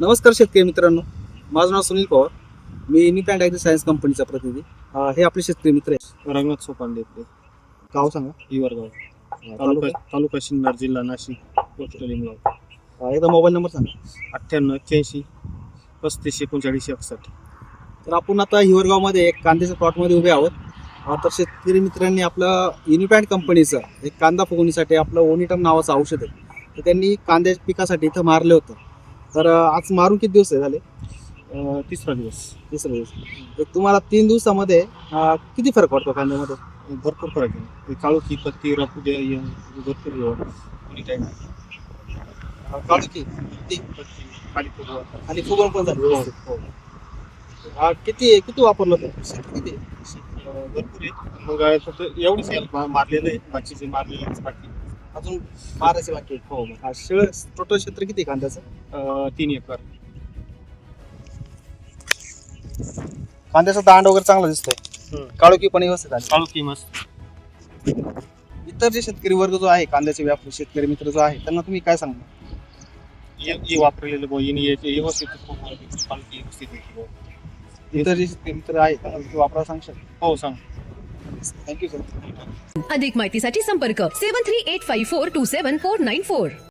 नमस्कार शेतकरी मित्रांनो. माझं नाव सुनील पवार. मी इनिट अँड ॲग्री सायन्स कंपनीचा प्रतिनिधी. अं, हे आपले शेतकरी मित्र आहे रंगनाथ सोपांडे ते गाव सांगा. हिवरगाव तालुका तालुका शिन्नर जिल्हा नाशिक. पोस्ट लिंगाव अं, एकदा मोबाईल नंबर सांगा. अठ्ठ्याण्णव एक्क्याऐंशी पस्तीस एकोणचाळीस एकसष्ट. तर आपण आता हिवरगावमध्ये एक कांद्याच्या प्लॉटमध्ये उभे आहोत. अं, तर शेतकरी मित्रांनी आपलं युनिपॅन्ट कंपनीचं एक कांदा फुगवणीसाठी आपलं ओनिटम नावाचं औषध आहे. तर त्यांनी कांद्या पिकासाठी इथं मारलं होतं. तर आज मारून किती दिवस आहे झाले? अं, तिसरा दिवस. तिसरा दिवस. तर तुम्हाला तीन दिवसामध्ये अं, किती फरक पडतो कांद्यामध्ये भरपूर फरक आहे. काळोखी पत्ती रापुदे भरपूर टाइम अं, काढू की किती पत्ती? खाली फुगवा. आणि फुगवण पण झाली. हो. हो. अं, किती किती वापरलं होतं? शेती किती अं, भरपूर आहे. मग आहे फक्त एवढीच आहे मा- मारलेलं आहे. बाकीचे मारलेले आहेत बाकी अजून मारायचे बाकी. हो हा, शिळ टोटल क्षेत्र किती आहे कांद्याचं? अं, तीन एकर. कांद्याचा दांड वगैरे चांगला दिसतोय. काळोखी पण व्यवस्थित आली काळोखी मस्त. इतर जे शेतकरी वर्ग जो आहे कांद्याचे व्यापारी शेतकरी मित्र जो आहे त्यांना तुम्ही काय सांगता हे हे वापरलेलं याचे व्यवस्थित खूप क्वालिटी व्यवस्थित आहे. बुवा. इतर जे शेतकरी मित्र आहे त्यांना तुम्ही वापरायला सांगशाल हो सांग. थँक्यू सर अधिक माहितीसाठी संपर्क seven three eight five four two seven four nine four.